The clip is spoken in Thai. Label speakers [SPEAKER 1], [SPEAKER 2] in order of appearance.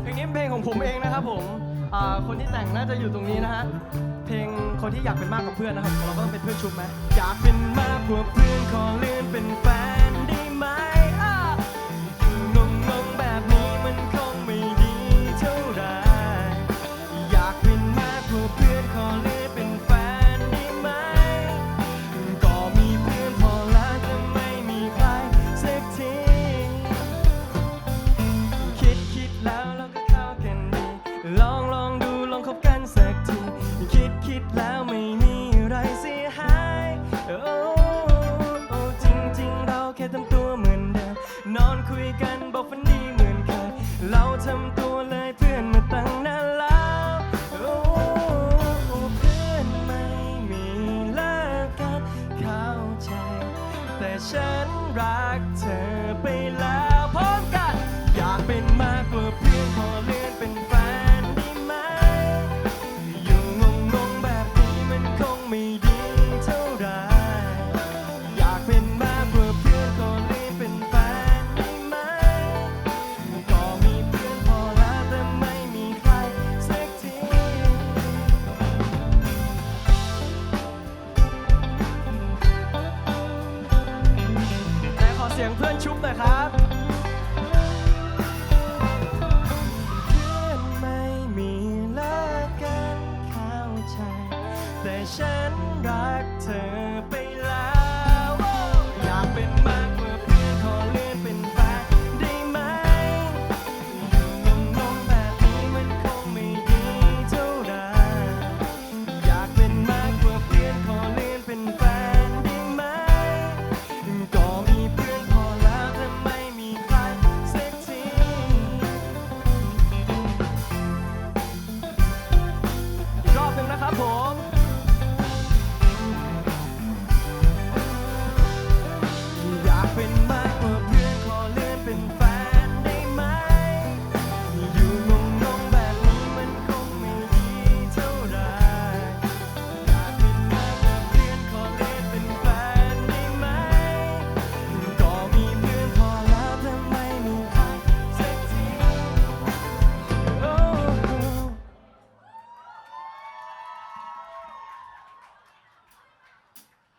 [SPEAKER 1] เพลงนี้เป็นเพลงของผมเองนะครับผมอ่าคนที่แต่งน่าจะอยู่ตรงนี้นะฮะ เพลงคนที่อยากเป็นมากกว่าเพื่อนนะครับ เราก็ต้องเป็นเพื่อนชุบไหมอยากเป็นมากกว่าเพื่อนขอเลื่อนเป็นแฟนได้ไหม ลองลองดูลองคบกันสักที คิดคิดแล้วไม่มีอะไรเสียหายโอ้โอ้จริงจริงเราแค่ทำตัวเหมือนเดิมนอนคุยกันบอกฝันดีเหมือนเคยเราทำตัวเลยเพื่อนมาตั้งนานแล้วโอ้เพื่อนไม่มีเลิกกันเข้าใจ แต่ฉันรักเธอไป เสียงเพื่อนชุบหน่อยครับแต่ฉันรักเธอ 婆